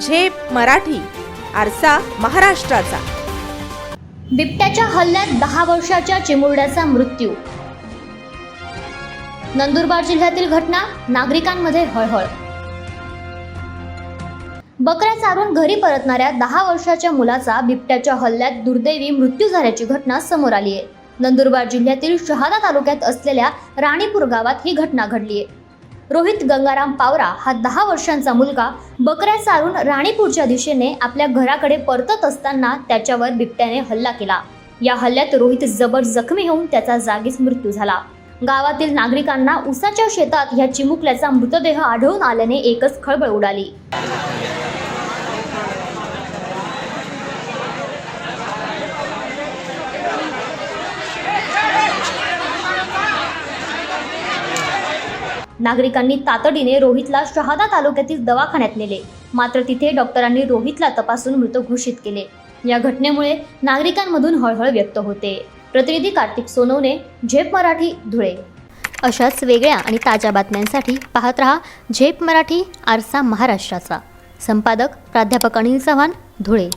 झेप मराठी आरसा महाराष्ट्राचा. बिबट्याच्या हल्ल्यात दहा वर्षाच्या चिमुरड्याचा मृत्यू. नंदुरबार जिल्ह्यातील घटना नागरिकांमध्ये हळहळ. बकऱ्या चारून घरी परतणाऱ्या दहा वर्षाच्या मुलाचा बिबट्याच्या हल्ल्यात दुर्दैवी मृत्यू झाल्याची घटना समोर आली आहे नंदुरबार जिल्ह्यातील शहादा तालुक्यात असलेल्या राणीपूर गावात ही घटना घडली आहे रोहित गंगाराम पावरा हा दहा वर्षांचा मुलगा बकऱ्या चारून राणीपूरच्या दिशेने आपल्या घराकडे परतत असताना त्याच्यावर बिबट्याने हल्ला केला. या हल्ल्यात रोहित जबर जखमी होऊन त्याचा जागीच मृत्यू झाला. गावातील नागरिकांना उसाच्या शेतात ह्या चिमुकल्याचा मृतदेह आढळून आल्याने एकच खळबळ उडाली. नागरिकांनी तातडीने रोहितला शहादा तालुक्यातील दवाखान्यात नेले. मात्र तिथे डॉक्टरांनी रोहितला तपासून मृत घोषित केले. या घटनेमुळे नागरिकांमधून हळहळ व्यक्त होते. प्रतिनिधी कार्तिक सोनवणे झेप मराठी धुळे. अशाच वेगळ्या आणि ताज्या बातम्यांसाठी पाहत रहा झेप मराठी आरसा महाराष्ट्राचा. संपादक प्राध्यापक अनिल चव्हाण धुळे.